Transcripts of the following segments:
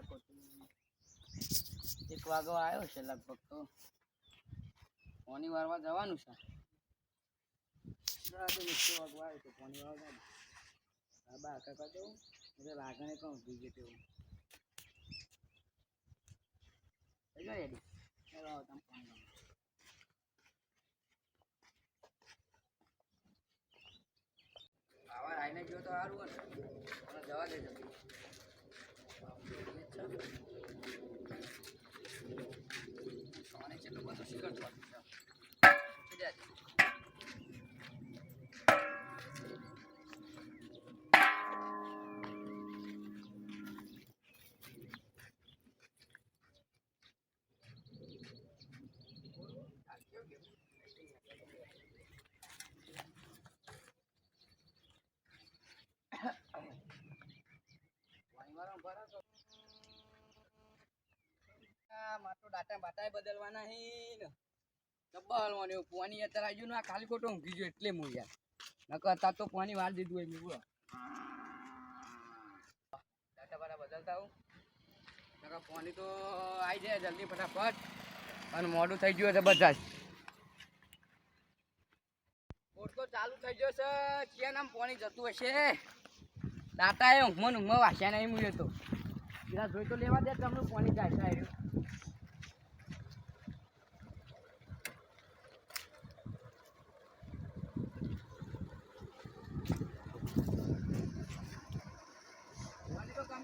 તો એક વાગો આવ્યો છે લગભગ તો. શનિવાર વારવા જવાનું છે. વાગો આવ્યો તો પોણી વારવા બીજે તેવું. થઈ ગયો રેડી ચાલો આવો તમે ફોન કરો આવા આઈને ગયો તો સારું હોય ને મને જવા દેજો સોને કેટલું બધું શીખર માટો ડાટા બાટા બદલવાના હે ને. ડબ્બલ મને પાણી અત્યારે આવ્યું ને આ ખાલી ખોટો ઊંઘી ગયો એટલે હું યાર. નકર અત્યારે તો પાણી વાર દીધું હોય મેં બોલો. ડાટા બાટા બદલતા હું. નકર પાણી તો આવી જાય જલ્દી ફટાફટ. અને મોડું થઈ ગયું છે બધા તો ચાલુ થઈ ગયો છે ક્યાં નામ પાણી જતું હશે? દાતા એ ઊંઘમાં ઊંઘમાં વાસ્યા નહીં મૂલ્યો તો. પેલા જોઈ તો લેવા દે, તમને પાણી જાય છે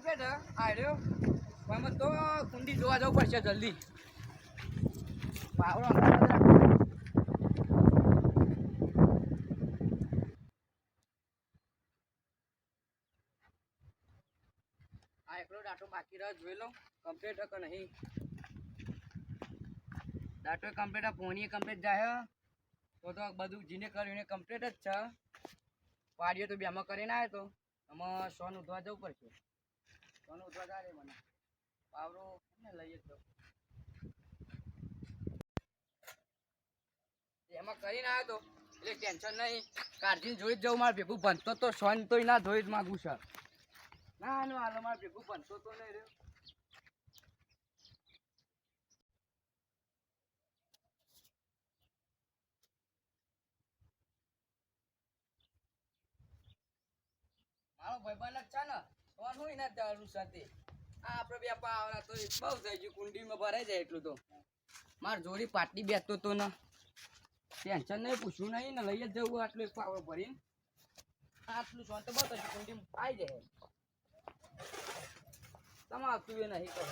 આર્યું. પાણી તો કુંડી જોવા જવું પડશે જલ્દી. આ એકલો ડાટો બાકી રહ્યો, જોઈ કમ્પ્લીટ કે નહીં. ડાટો કમ્પ્લીટ પોણી કમ્પ્લીટ જાય તો તો બધું જીને કર્યું કમ્પ્લીટ જ છે. પાડીઓ તો બેમાં કરીને આવ્યો તો. આમાં સોન ઉધવા જવું પડશે. સોન વધારે મને પાવરો ને લઈએ જાઉં. એમાં કરીને આવ્યો તો એટલે ટેન્શન નહીં. કાઢીને જોઈ જ જવું મારે ભેગું ભણતો તો સોન તોય ના ધોઈ જ માગું છે. ના, નો, હાલો, મારે ભેગું ભણતો તો નહીં રહ્યો. મારો ભાઈબંધ જ છે ને. દારૂ સાથે. આ આપણે બે પાવરા તો બહુ થઈ ગયું કુંડીમાં ભરાઈ જાય એટલું તો. માર જોડી પાટલી બેસતો તો ને. ટેન્શન નહીં પૂછવું નહીં ને લઈ જ જવું આટલું એક પાવડો ભરીને. આટલું સોન તો બહુ ગયું કુંડીમાં આવી જાય. તમે આવતું એ નહીં કહે.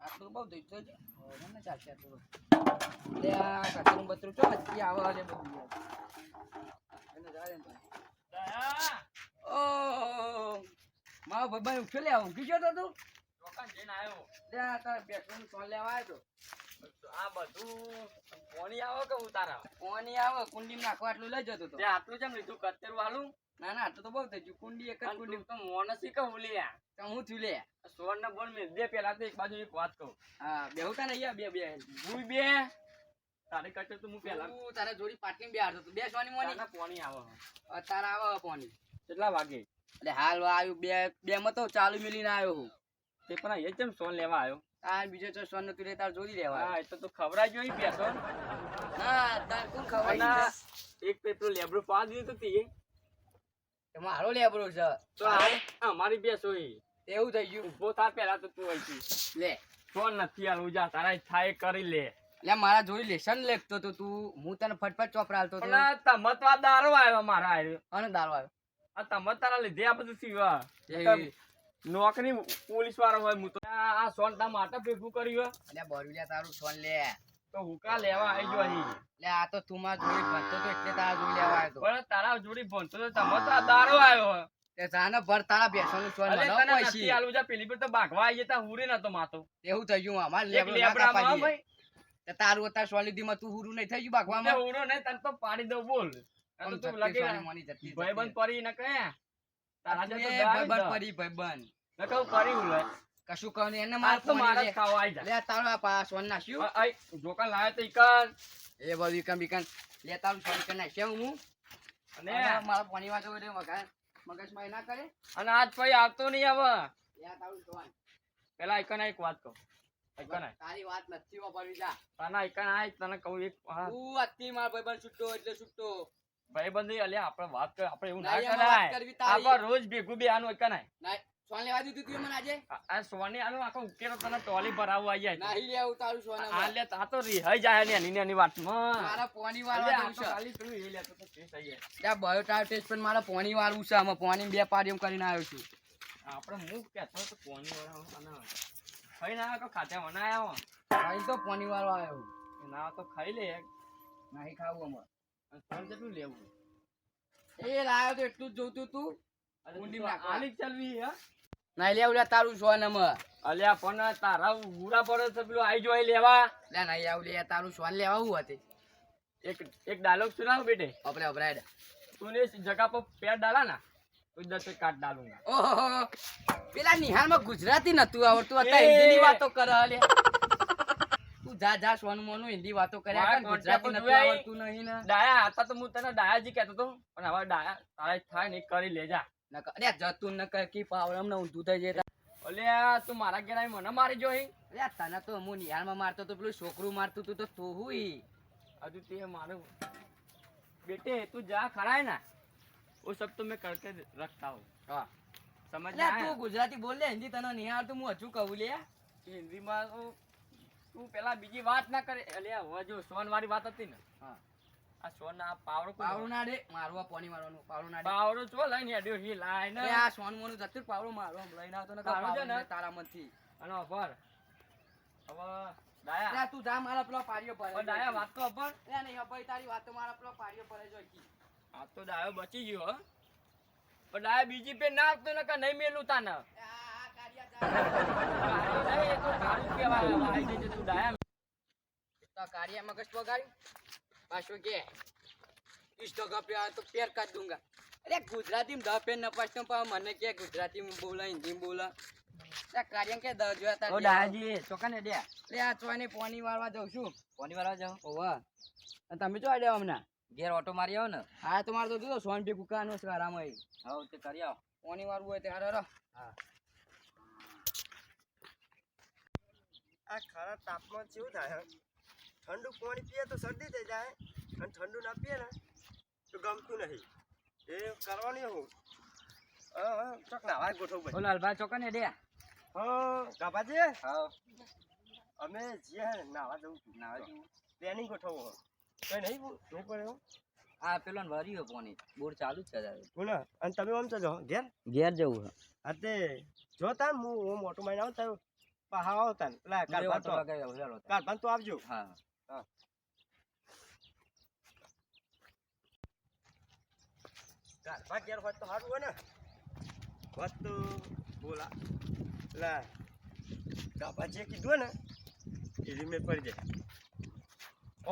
આટલું બહુ થઈ છે મને ચાલશે આટલું એટલે આ કચરું બચરું ચો આવે છે બધું. એને જવા ને ભાઈ. મારો ભાઈબંધ ઉઠ્યો લે ઊંઘી ગયો તો તું? દુકાન જઈને આવ્યો. લે આ તારા બેસવાનું સોન લેવા આવ્યો તો. આ બધું પોણી આવો કે ઉતારા પાણી આવે? કુંડી નાખવા આટલું લઈ જતો તો. આટલું જેમ લીધું કત્તરું હાલું ના ના આટલું તો બહુ થઈ ગયું. કુંડી એક જ કુંડી. તો મોનસી કે લે તો હું થયું લે. સોન ને બોલ મેં બે પેલા તો એક બાજુ એક વાત કહું. હા બેહુતા નહીં યાર બે બે. હું બે? તારી કરતો તો હું પેલા તારા જોડી પાટલી બે હારતો બે સોની મોની પોણી આવો? તારા આવે પાણી કેટલા વાગે? એટલે હાલ આવ્યું બે બે માં તો ચાલુ મિલીને આવ્યો હું. તે પણ એ જેમ સોન લેવા આવ્યો તાર બીજો તો સોન તું તાર જોડી લેવા હા એ તો તું ખવડાવી જોઈ પેસો ના તાર કોણ અને એક પેપર લેબરો પા દીધું તું તે મારો લેબરો છે. તો આ મારી બે સોઈ. એવું થઈ ગયું. ઊભો થા પેલા તો તું અહીંથી. લે. સોન નથી આલું જા તારા થાય કરી લે. લે મારા જોડી લેશન લેખતો તો તું હું તને ફટફટ ચોપરાલતો તો. પણ તમત તો આ દારૂ આવ્યો મારા આવ્યો અને દારો આવ્યો આ તમત તારા લીધે આ બધું થયું નોકરી પોલીસ વાળો હોય હું તો આ સોન તા માટે ભેગું કર્યું હે. લે તારું સોન લે. તો હુકા લેવા આવી અહીં. એટલે આ તો તું મારા જોડી ભણતો તો એટલે તારા જોડી લેવા આવ્યો પણ તારા જોડી ભણતો તો તમે તો દારો આવ્યો તે જાને ભર તારા બેસવાનું સોન મને પૈસી આલું જા પેલી પર તો ભાગવા આવી જતા હુરે નતો માતો એવું થઈ ગયું અમાર લેબરો ના ભાઈ. તારું અત્યારે સોલિડીમાં તું હુરું નહીં થઈ ગયું તે બાગવામાં હુરો ને તને તો પાડી દઉં બોલ. ભાઈબંધ પરી ને તો ભાઈબંધ પરી ભાઈબંધ. ને પરી હું કશું કહું એને માર તો મારા પોણી જ ખાવા આવી લે. જા આ પા સોન નાખ્યું આ- આય, તો ઈ એ બધું ઈકન બીકન લે તારું સોન કરી નાખ્યું હું? અને અને મારા પોણી વાંચો એટલે મગજ મગજમાં એ ના કરે? અને આજ પછી આવતો નહીં હવે. લે તારું સોન પેલા એકન એક વાત કહું. તારી વાત નથી વાપરવી જા. તને એકન આય તને કહું એક તું અતિ માર ભાઈબંધ છૂટો એટલે છૂટો. ભાઈબંધી અલ્યા આપણે વાત કર આપણે એવું ના કરાય. આપણે રોજ ભેગું બે આનું એક નાય સોન લેવા દીધું તું મને આજે? આ- આ સોની આનો આખો ઉકેલો તને ટોલી ભરાવવા આઈ જાય. નહીં લેવું તારું સોન આ લે આ તો રિહાઈ જાય ને એની એની વાતમાં. મારા પોણી વાળવા જવું છે. ખાલી પેલું એ લેતો તો કેસ આઈ જાય. ત્યાં બાયોટાર ટેસ્ટ પણ મારા પોણી વાળવું છે. આમાં પોણી બે પાડી એમ કરીને આવ્યો છું. આપણે હું કહેતો તો કોની વાળા અને ખાઈ ના તો ખાતે હો. અહીં તો પોણી વાળો આવ્યો. ના તો ખાઈ લે. નહીં ખાવું અમારે એટલું જ જોતું તું લે તારું સો અલ્યા પણ તારા ઉરા પડે પેલું આઈ જોઈ લેવા. લે ના યા તારું સો લેવા એક એક ડાયલોગ સુનાવ બેટે. આપણે અભરાય. તૂને જગા પર પેર ડાલા ના ઉધર કાટ ડાલુંગા ઓહો પેલા નિહારમાં ગુજરાતી નતું આવડતું અત્યારે હિન્દીની વાતો કરે જા જા સોનું મોનું હિન્દી વાતો કર્યા કર ગુજરાતી નથી આવડતું નહીં ને. ડાયા હતા તો હું તને ડાયાજી કહેતો તો પણ હવે ડાયા તારે થાય ને કરી લેજા નકર અરે જતું ન કર કી પાવર હમણાં ઊંધું થઈ જાય અલ્યા તું મારા ઘેર આવી મને મારી જોઈ. અલ્યા તને તો હું નિહાળમાં મારતો તો પેલું છોકરું મારતું તું તો તું હુઈ હજુ તે મારું બેટે તું જા ખરાય ના. ઓ સબ તો મેં કરકે રખતા હું હા. સમજ તું ગુજરાતી બોલ લે હિન્દી તને નહીં આવડતું હું હજુ કહું લે. હિન્દીમાં તું પેલા બીજી વાત ના કરે. અલ્યા હવે જો સોન વાળી વાત હતી ને. હા. આ સોન આ પાવડો પાવડો ના દે મારવા પોની મારવાનું. પાવડો ના દે. પાવડો ચો લઈને હેડ્યો હી લાઈને આ સોન મોનું જતું પાવડો મારવા લઈને આવતો ને પાવડું ને? તારા મનથી. અને અભર. હવે ડાયા. તું જા મારા પેલો પાડીઓ પર ડાયા વાત તો અભર. અરે નહીં અભર તારી વાત તો મારા પેલો પાડીઓ પર જો કી આ તો ડાયો બચી ગયો હો. પણ ડાયા બીજી પે ના આપતો ને નહીં મેલું તાને? કારિયા જા તો તું તો મગજ તો મને કે? ગુજરાતીમાં બોલા હિન્દીમાં બોલા કાર્યમ કે દહ જોયા તા જાઉં તમે ચો આડ્યા હમણાં ઘેર ઓટો મારી આવો ને હા તો જોજો સોન ભેગું કાનો છે આરામાં તે કરી આવો પોની વાળવું હોય તે આ ખરા તાપમાન કેવું થાય ઠંડુ પાણી પીએ તો શરદી થઈ જાય અને ઠંડુ ના પીએ ને તો ગમતું નહીં. એ કરવાની હું. હા ચોક નાવા ગોઠવું ભાઈ લાલભાઈ ચોકા ને દે હા ગાભાજી? હા. અમે હે નાવા જવું. નાવા જવું? પ્લાનિંગ ગોઠવો કઈ નહીં પડે હો. આ પેલો ને ભર્યો પોણી. બોર ચાલુ જ છે તારે. બોલો અને તમે આમ છો ઘેર? ઘેર જવું હા તે જો હું હું મોટું માઈને આવું તાર. પહા આવો પેલા કારભાન તો કારભાન તો આવજો. હા. કારભાન ઘેર હોત તો સારું હોય ને. હોત તો બોલા. લા ગાભાજીએ કીધું ને એ રીમે પડી જાય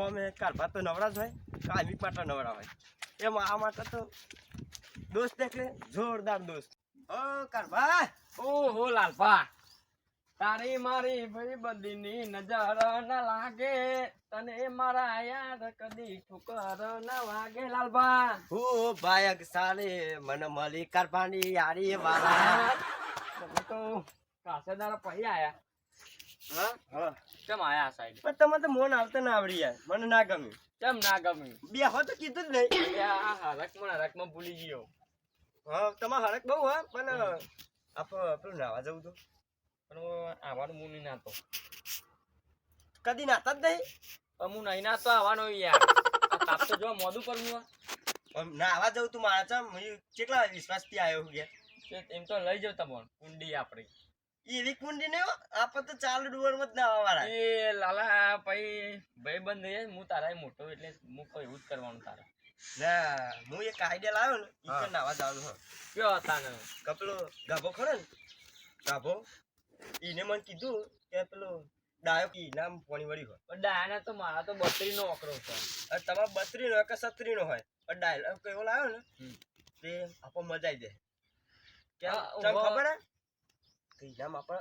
અમે કારભાન તો નવરા જ હોય કાયમી પાટા નવરા હોય. એમાં આ માટે તો દોસ્ત એટલે જોરદાર દોસ્ત. ઓ હો ઓહો લાલભા તારી મારી ભાઈ બધીની નજર ન લાગે તને મારા યાદ કદી ઠુકર ન વાગે લાલભા હું ભાયક સારે મને મળી કરવાની યારી વાળા તમે તો કાસેદાર પહી આયા. હા? હા. કેમ આયા સાહેબ પણ તમે તો મોન આવતા ના આવડી યાર મને ના ગમ્યું કેમ ના ગમ્યું બે હો તો કીધું જ નહીં. હરકમાં હરકમાં ભૂલી ગયો. હા તમારે હરક બહુ હા પણ આપ પેલું નાવા જવું તો. પણ આવવાનું હું નહીં નાતો. કદી નાતા જ નહીં? પણ હું નહીં નાતો આવવાનો યાર. તાપ તો જો મોઢું પર હે. ના આવા જવું તું મારા ચમ હું કેટલા વિશ્વાસથી આવ્યો હું ગયા એમ તો લઈ જાવ તમને કુંડી આપણી. એવી કુંડી ને આપણે તો ચાલુ ડુવરમાં જ ના આવવાના એ લાલા ભાઈ ભાઈ બંધ છે હું તારા મોટો એટલે હું કોઈ એવું જ કરવાનું તારા. ના હું એક આઈડિયા લાવ્યો ને એ. નાવા જવાનું હા કયો હતા ને કપડો ગાભો ખરો ને? ગાભો? ઈને મને કીધું કે પેલો ડાયો કી નામ પોણી વળી હોય. પણ ડાયાના તો મારા તો બત્રી નો છે અને તમારે બત્રી નો કે સત્રી નો હોય? પણ ડાયલોગ એવો લાવ્યો ને તે આપો મજા આવી જાય. કેમ? ખબર હે? કે ઇનામ આપણે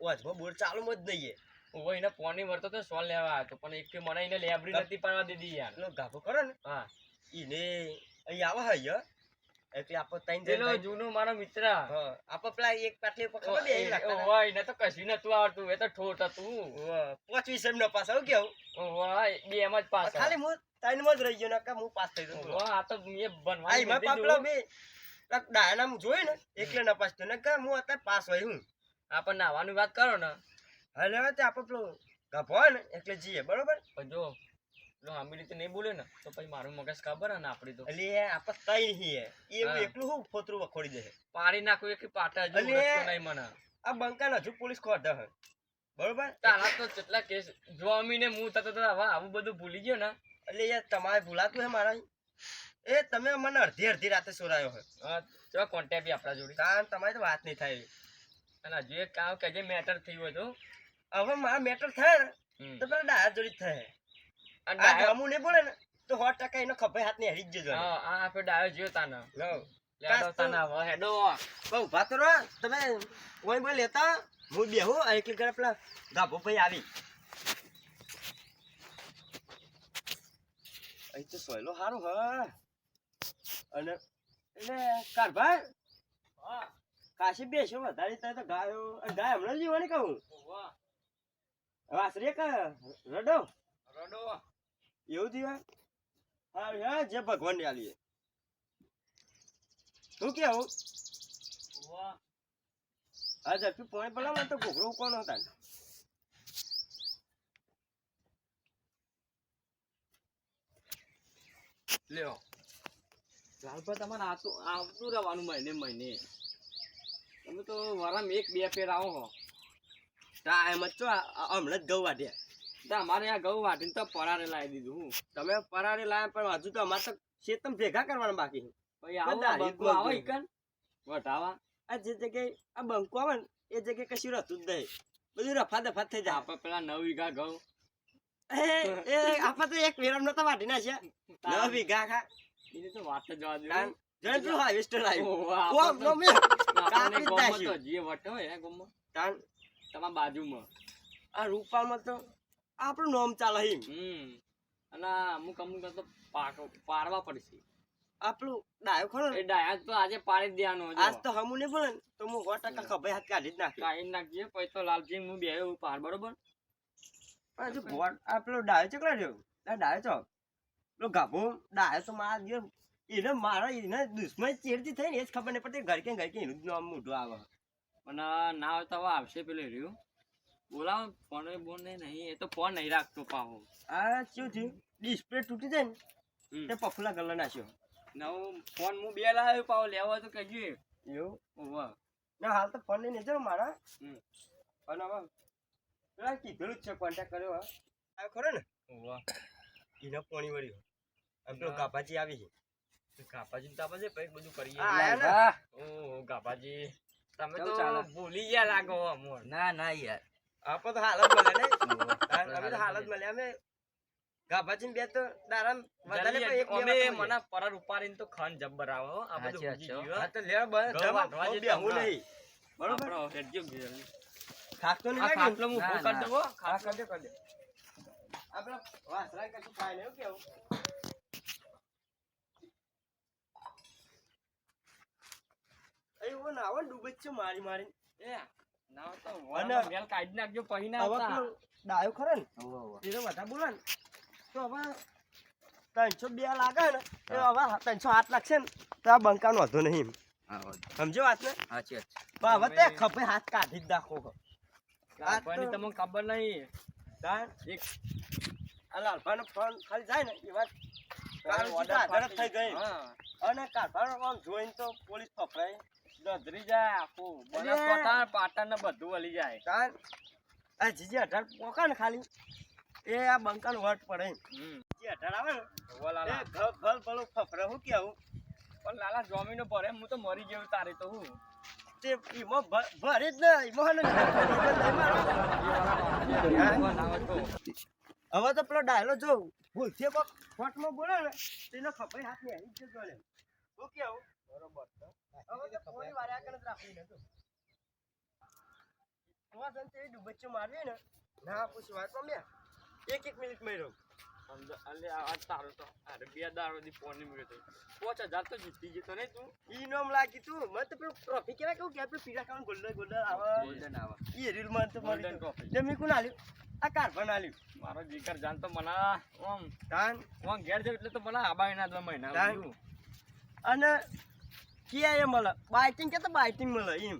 વાજમાં બોર ચાલુ જ નહીં ઓવો એને પોની વળતો તો સોલ લેવા આવ્યો હતો પણ એક મને એને લેબરી નથી પાડવા દીધી યાર. ગાભો ખરો ને. હા. ઈને અહીં આવા હૈ એટલે આપો ત્રણ જણ જૂનો મારો મિત્ર. હા. આપણે પેલા એક પાટલી ઉપર ખબર દે ઓય, એને તો કશું નતું આવડતું એ તો ઠોટ હતું. પાંચમી સેમ નો પાસ આવું કેવું? ઓય, બે એમ જ પાસ ખાલી હું ત્રણમાં જ રહી ગયો નકર હું પાસ થઈ ગયો ઓય, આ તો મેં બનવા લીધી પાપલો જોયું. બે ડાયનામ જોઈ ને એકલે ન પાસ થયો. નકર હું અત્યારે પાસ હોય હું. આપણે નાહવાની વાત કરો ને. હવે હવે તે આપણે પેલો ગભો હોય ને એટલે જઈએ બરોબર? જો આમી રીતે નહીં બોલે ને તો પછી મારું મગજ ખબર ને આપડી તો. એટલે આપણે ત્રણ છીએ એવું એકલું હું ફોતરું વખોડી દે પાડી નાખું એક પાટા હજુ નહીં મને. આ બંકાને હજુ પોલીસ ખોરતા હે. બરોબર? તારા તો કેટલા કેસ જો અમીને હું થતો તો હવે આવું બધું ભૂલી ગયો ને. એટલે યાર તમારે ભૂલાતું હે મારા એ તમે મને અડધી અડધી રાતે સોરાયો હોય હા, ચલો કોન્ટેક્ટ બી આપણા જોડે. કારણ તમારી તો વાત નહીં થાય. અને હજુ એક કામ કે જે મેટર થયું હોય તો. હવે મારા મેટર થાય તો પેલા ડાયર જોડી થાય. આ ડાયો- નહીં ને તો સો ટકા એનો ખભે હાથની હરી જ જજો હા આપણે ડાયો જોયો તાને. લવ લેડો કાસ્તો. તાને હવે હેડો. બહુ ઊભા રહો. તમે કોઈ બોલ લેતા હું. બેહું એકલી કરે પેલા ગાભો ભાઈ આવી. અહીં તો સોયલો સારું હા. અને એટલે કારભાર કાશી બેસો વધારે તો ગાયો ગાય હમણાં જીવાની કહું. વાસરી વાસરે કા રડો. રડો. એવું થયું હા હા, જે ભગવાન ને આલીએ. શું કેવું હા ઝડપી પોણી બોલાવો તો ઘોઘરો કોણ હતા લ્યો. લાલભાઈ તમારે આવતું રહેવાનું મહિને મહિને. તમે તો વરામ એક બે ફેર આવો હો. એમ જ છો હમણાં જ ગવા તો અમારે આ ઘઉં વાટીને તો પરારે લાવી દીધું હું. તમે પરારે લાવ્યા પણ હજુ તો અમારે તો શેતમ ભેગા કરવાના બાકી છે. આવો ઈકન. વટાવા આ જે જગ્યાએ આ બંકો આવે ને એ જગ્યાએ કશું રહેતું જ નહીં. બધું રફા દફા થઈ જાય. આપણે પેલા નવ વીઘા ઘઉં. એ આપણે તો એક વેરમ નતા વાઢી નાખ્યા નવ વીઘા ખા એની તો વાત જ જવા દે. પેલું હાર્વેસ્ટર આવ્યું કાપી જે વટ તાન. તમારા બાજુમાં. આ રૂપાલમાં તો આપણું નામ ચાલે હમ. અને અમુક અમુક તો પાડવા પડશે. આપણું ડાયો ખરો એ ડાયા તો આજે પાડી જ દેવાનો આજ તો હમું ને બોલે તો હું સો ટકા ખભે હાથ કાઢી જ નાખી. કાઢી નાખીએ પછી તો લાલજી હું બે પાર બરોબર? હજુ ભોટ આ ડાયો ચકલા રહ્યો? આ ડાયો છો? પેલો ગાભો? ડાયો તો માર ગયો એને મારા એને દુશ્મન ચેડતી થઈ ને એ જ ખબર નહીં પડતી ઘર કે ઘર કે એનું જ નામ મોઢું આવે. અને ના હોય તો આવશે પેલું રહ્યું. બોલાવો ફોન બોન નહીં એ તો ફોન નહીં રાખતો પાહો. આ શું થયું? ડિસ્પ્લે તૂટી જાય ને. તે પફલા કલર નાખ્યો. નવો ફોન હું બે લાવ્યો પાહો લેવો તો કહેજો એવું? ઓવા ના હાલ તો ફોન લઈને જાઓ મારા. ફોન આવા પેલા કીધેલું જ છે કોન્ટેક્ટ કર્યો હા. આ ખરો ને? ઓવા એનો પોણી વળ્યો. આમ પેલો ગાભાજી આવી છે. ગાભાજી તાપા છે પછી બધું કરીએ. આયા ને? વાહ. ગાભાજી. તમે તો? ભૂલી ગયા લાગો અમોર ના ના યાર. આપણે તો હાલ જ મળ્યા ને અમે તો હાલ હાલ જ જ મળ્યા અમે ગાભાજી બે તો દારામ વધારે પણ એક અમે મને પરર ઉપાડીને તો ખાન જબ્બર આવે હો. આ બધું છે, ગયો. હા તો વાટવા બહુ જતા બેહવું હમણાં. નહીં બરોબર આપણો હેડજો જલ્દી. ખાસ તો નહીં લાગે ખાટલો હું ના, ઊભો કરી. દઉં હો. હા ખાટલો. કરજો કરજો આપણે વાસરા કશું ખાય નહીં કેવું એવું ના આવે ડૂબે જ છે મારી મારી એ, તો ડાયો ખરો ને. એને વધારે બોલે ને. તો હવે ત્રણસો બે લાગે ને એ હવે ત્રણસો આઠ લાગશે ને તો આ બંકાનો હતો નહીં સમજો વાત ને? સાચી વાત. હવે તે ખભે હાથ કાઢી જ નાખો લાલભાઈની તમને ખબર નહીં. તાણ એક. આ ફોન ખાલી જાય ને એ વાત કાલ થઈ ગઈ. અને કાઢવાનો જોઈને તો પોલીસ પકડાય ગધરી જાય આખું. બનાસકાંઠા પાટણ ને બધું વળી જાય. તાણ આ જીજી અઢાર પોકા ને ખાલી. એ આ બંકાનો વટ પડે. હમ. જીજી અઢાર આવે ને? લાલા. ઘર ઘર ભલું ફફરે હું કેવું? પણ લાલા જોમીનો ભરે હું તો મરી ગયો તારે તો હું? તે ઈમો ભરે જ ને ઈમો ને. હવે તો પેલો ડાયલો જો ભૂલથી કોક ફોટમાં બોલે ને તેનો ખભે હાથ ને આવી જ હું કેવું? બરોબર હવે તો કોઈ વાર આગળ જ રાખવી નતું તો જન તે ડુબચ્ચો મારવી ને ના પૂછ વાત મેં એક એક મિનિટ મેં સમજો અલે આ તારો તો. અરે બે દાડોથી ફોન નહીં મળ્યો પાંચ હજાર તો જીતી જતો નહીં તું? ઈનામ લાગી તું. મને તો પેલું ટ્રોફી કેવાય કહું કે આપણે પીળા ખાવાનું ગોલ્ડન ગોલ્ડન આવે. ગોલ્ડન આવે. ઈ રીલમાં તો મળી Golden તો. મેં કોણ આલ્યું? આ કાર્બન આલ્યું. મારો જીકર જાન તો મને ઓમ તાન. આમ ઘેર જાવ એટલે તો મને આબાઈ ના દો મહિના. અને ક્યાં એ મળે બાઇટિંગ કે તો બાઇટિંગ મળે એમ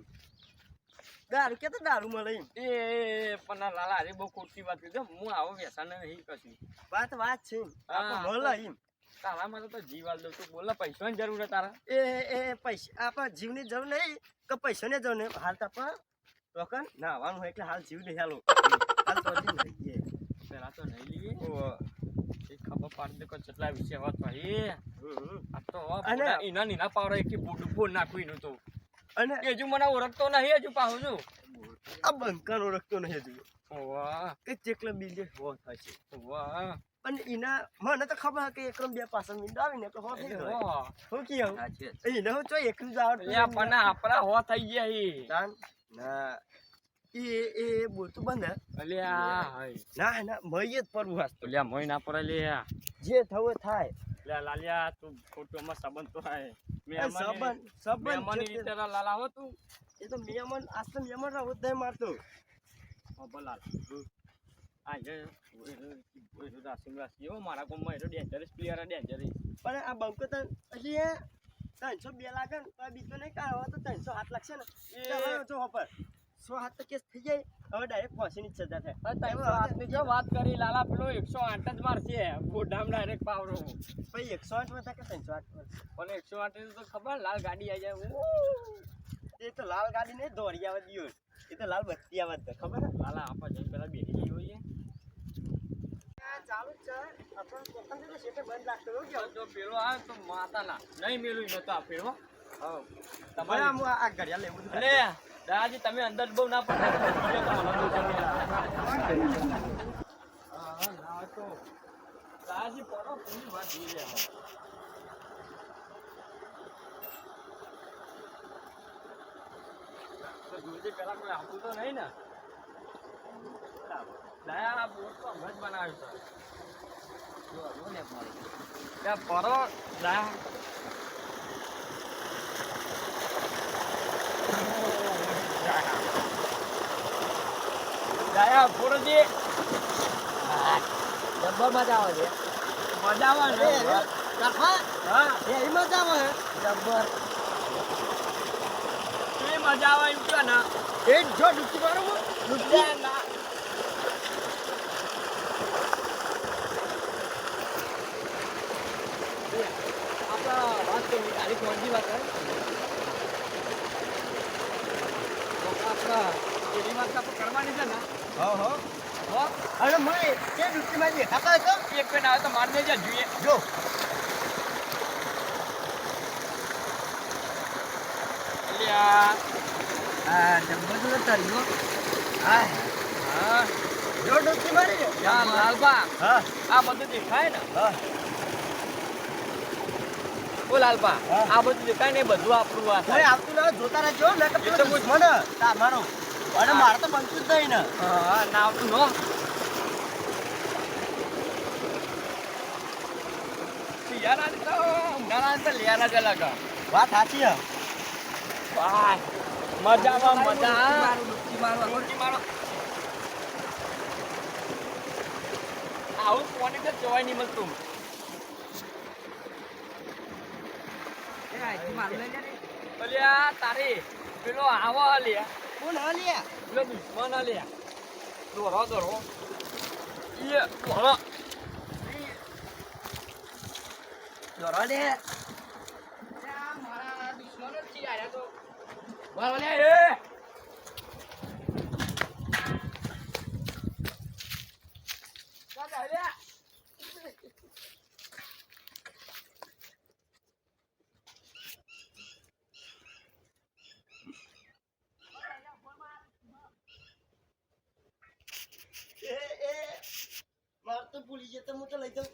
દારૂ કે તો દારૂ મળે એમ એ પણ લાલા અરે બહુ ખોટી વાત કીધો. હું આવો વ્યસન નહીં કશું. વાત વાત છે મળે એમ. તારામાં તો જીવ આલ દઉં તું બોલે પૈસાની જરૂર છે તારા? એ એ પૈસા. આપણા જીવની જરૂર નહીં કે પૈસાની જરૂર નહીં. હાલ તો આપણે રોકન ના આવવાનું હોય એટલે હાલ જીવ નહીં હાલો. હાલ તો નહીં. એ. પેલા તો નહીં લઈએ. ખબર પાડી દે કેટલા વિશે વાત ભાઈ હમ, હમ. આ તો અને- બોલા નીના પાવડે કે બુડું ફોન નાખું એનું તો. અને હજુ મને ઓળખતો નહીં હજુ પાહું છું આ બંકાન ઓળખતો નહીં હજુ. વાહ કે ચેકલા બીજે હો થાય છે વાહ અને એના મને તો ખબર કે એકદમ બે પાછળ મીંડ આવીને તો હો થઈ કી આવું? એને હું ચોય એકલું જ આવડતું પણ આપણા હો થઈ ગયા ઈ ના. એ એ બોલતું બંધ? અલ્યા હાય. ના ના મય જ પરવું હાસ અલ્યા મોય ના પડે લે. જે થવું થાય. લે લાલિયા તું ફોટોમાં સંબંધ તો હાય એ સંબંધ સંબંધ મેમાની જે લાલા હો તું? એ તો મેમન આજ તો મેમન જ નહીં મારતો. બોલાલ આ જે રાસિંગ રાસી હો મારા કોમમાં એરો ડેન્જરસ પ્લેયર આ ડેન્જરસ પણ આ બંકો તો એ ત્રણસો બે લાગે ને આ બીજો નહીં કાઢ તો ત્રણસો હાથ લાગશે ને. એ- જો હપર સો હાથ તો કેસ થઈ જાય. હવે ડાયરેક્ટ ફાંસીની જ સજા થાય ત્રણસો આઠની જો વાત કરી લાલા પેલો એકસો આઠ જ મારશે ગોડામ ડાયરેક્ટ પાવરો પછી એકસો આઠમાં થાય કે ત્રણસો આઠમાં પણ એકસો આઠ તો ખબર લાલ ગાડી આવી જાય. એ તો લાલ ગાડી નહીં દોડી આવે દિયો. એ તો લાલ બત્તી આવે ખબર? લાલા આપણે જઈને પેલા બેસી ગઈ હોઈએ. ચાલુ છે. આપણને પોતાને તો શેઠે બંધ રાખતો જો પેલો આવે તો માતાના. નહીં મેલું નતો આ પેલો. હા. તમારે આ ઘડિયાળ લેવું. અલે. દાદાજી, તમે અંદર બહુ ના પડે દાદાજી પડો વાત જોઈ રહ્યા તો પેલા કોઈ આપતું તો નહીં ને? દયા બોટ તો હમણાં જ બનાવ્યું છે પરો દયા દયા ફોડોજી જબ્બર મજા આવે છે. મજા આવે ને કાકા, હા. એ મજા આવે ડબ્બર એ મજા આવે એમ કહો ને. એ જ ડૂબકી મારું હું. ના. આપણા વાત કરી તારીખ ફોનની વાત કરે. આપણા એની વાત આપણે કરવાની છે ને. અરે કે ડૂબકી મારી દેખાતા હતો એક પેન આવે તો માર જોઈએ. જો. અલ્યા. આ જબ્બર તો તર્યો હા. હા. જો ડૂબકી મારી લાલબા હા. આ બધું દેખાય ને? હા. ઓ લાલબા આ બધું દેખાય ને? બધું આપણું આ અરે આવતું ના જોતા રહેજો ને કે એ તો અને મારે તો બનતું જ નહીં ને. હા ના આવતું નો યાર તો જ અલગ વાત સાચી હે. વાહ મજા મજા ડૂબકી મારો આવું કોને તો જોવાય નહીં મળતું. તારી પેલો આવો અલ્યા. કોણ હાલ્યા પેલો દુશ્મન અલ્યા દોરો દોરો ઈએ દોરો દોરો લે મારા દુશ્મનો જ છે તો એ કાકા અલ્યા એ એ મારે તો ભૂલી જતો હું તો લઈ જાઉં.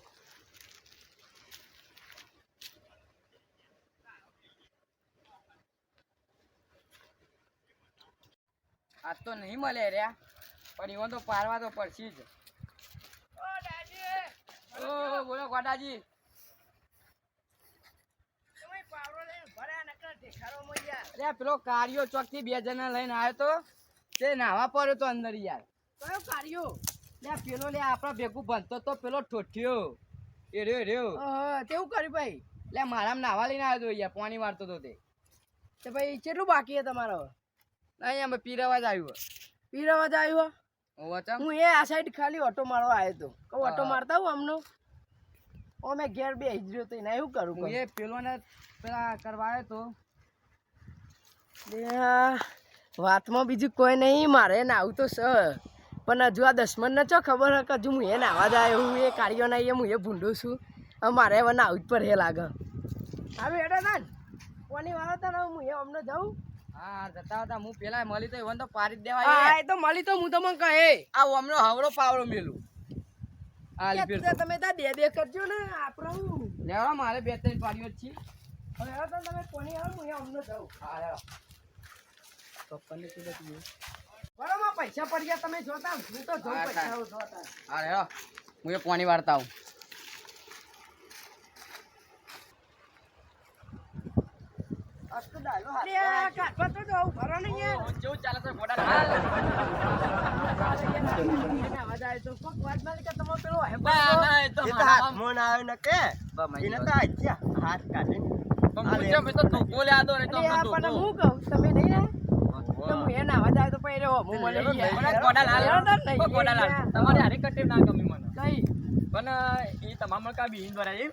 આજ તો નહીં મળે રહ્યા પણ ઈવન તો પારવા તો પડશે જ. ઓ ગોડાજી. અરે પેલો કારિયો ચોકથી બે જણા લઈને આવ્યો તો તે નાવા પડ્યો તો અંદર યાર. કયો કાર્યો લે પેલો લે આપણા ભેગું ભણતો તો પેલો ઠોઠ્યો. એ રહ્યો રહ્યો તેવું કર્યું ભાઈ. લે મારા નાવા લઈને આવ્યો તો યાર પાણી મારતો તો તે. તો ભાઈ કેટલું બાકી છે તમારો? નહીં અમે પીરાવા જ આવ્યો? પીરાવા જ આવ્યો હું એ આ સાઈડ ખાલી ઓટો મારવા આવ્યો તો. કહું ઓટો મારતા હું અમનો? ઓ મેં ઘેર બે હિજર્યો તો એના એવું કરું હું એ પેલો ને પેલા કરવા આવ્યો તો. વાતમાં બીજું કોઈ નહીં મારે નાવું તો સ પણ હજુ આ દસમન ને ચો ખબર હે કે હજુ હું એ નાવા જાય હું એ કાર્યો ના એ હું એ ભૂંડો છું. મારે હવે નાવું જ પર હે લાગે. હવે એડો ના કોની વાળો તો હું એ અમને જાઉં. હા જતા હતા. હું પેલા મળી તો એવન તો જ દેવા હા એ. તો મળી તો હું તમને કહે. આ હમણો હવળો પાવડો મેલું. કે તમે ત્યાં બે બે કરજો ને આપણે લેવા મારે બે ત્રણ પાડીઓ જ છે. હવે તમે કોની હું અમને જાઉં. હા પપ્પાને કીધું તું પૈસા પડી ગયા તમે જોતા હું તો જોઉં હા, પૈસા હા. જોતા હા લેવા હું એ પાણી વાળતા આવું અરે આ કાઢવા તો જાઉં ભરો ને યાર કેવું ચાલે છે મોટા અવાજ આવે તો કોક વાત ના લે કે તમારો પેલો હે એ તો હાથમાં ના આવે ને કે એને તો આજ્યા હાથ કાઢીને અરે આ પણ હું કહું તમે નહીં ને તો હું એને તો હું મને. હારી ના ગમી મને. કઈ પણ એ તમામ કા બીજી દ્વારા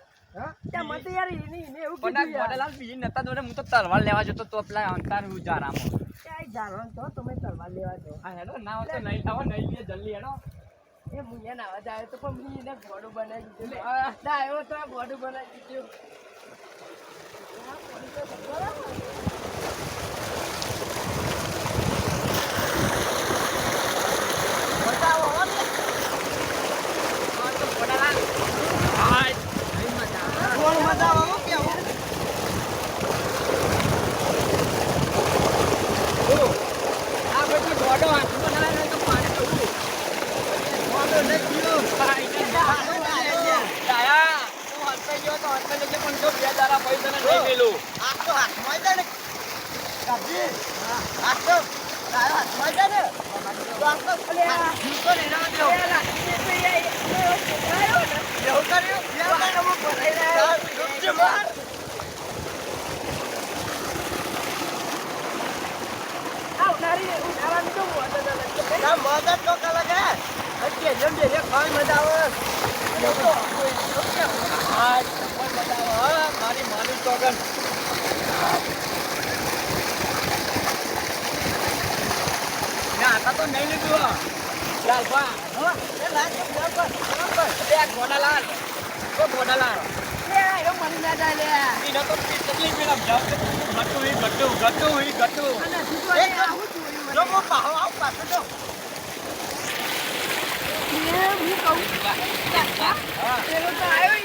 ત્યાં મને તો યાર એને એને એવું પણ આ કીધું યાર. નતા દોડે હું તો તલવાર લેવા જતો તો પેલા અંતાર તો તમે તલવાર લેવા જો આ હેડો ના હોય તો નહીં લાવો નહીં લે જલ્દી હેડો. એ હું એને અવાજ આવે તો પણ હું એને ગોડું બનાવી દીધું. આવ્યો તો આ ગોડું બનાવી દીધું આ ગોડું તો બરાબર. બતાવો હો ને. કોણ બતાવો હો કેવું? આ બધું ગોડો હાથમાં ના આવે તો પાણી તો ઉડે. ગોડું નથી ગયું. દાયા, દાયા, તું હંતાઈ ગયો તો હંતાઈ લેજે, પણ દાડા પછી તને નહીં મેલું. આ તો હાથમાં જાય ને કાઢી. આ તો તારા હાથમાં જાય ને તો આ તો ખાલી આ જૂતો ને એના દેવો. એ રાખીને તો એ- એ છોકરાયો ને. એવું કર્યું? એવું કર્યું? ભરાઈ રહ્યો. તાર ડૂબજે માર. આ ઉનાળી ઉનાળાની તો મોઢે તો નથી. તાર મગજ તો કલક હે. હજી જેમ જે જે ખાવાની મજા આવે. એ તો હા, કોઈ બતાવો, હા, મારી માની સોગન ના આતા તો નહીં લીધું હો. લાલભા, હો, એ લાગે બરાબર, બરાબર. એ આ ગોડાલાલ, ઓ ગોડાલાલ. એ આ એવો મરી ના જાય લે. ઈને તો પીઠ તકલીફ પેલા જગ ગટુ ઈ ગટુ, હી ગટુ. અને હજુ એ આવું જોયું જો મો પાહો આવ પાછો જો. એ હું કહું. હા. પેલો તો આવ્યો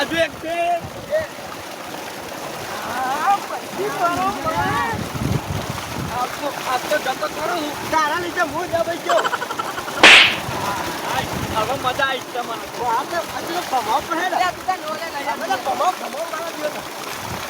હજુ એક બે તારા લીધે હું. દબાઈ ગયો હવે મજા આવી તમારે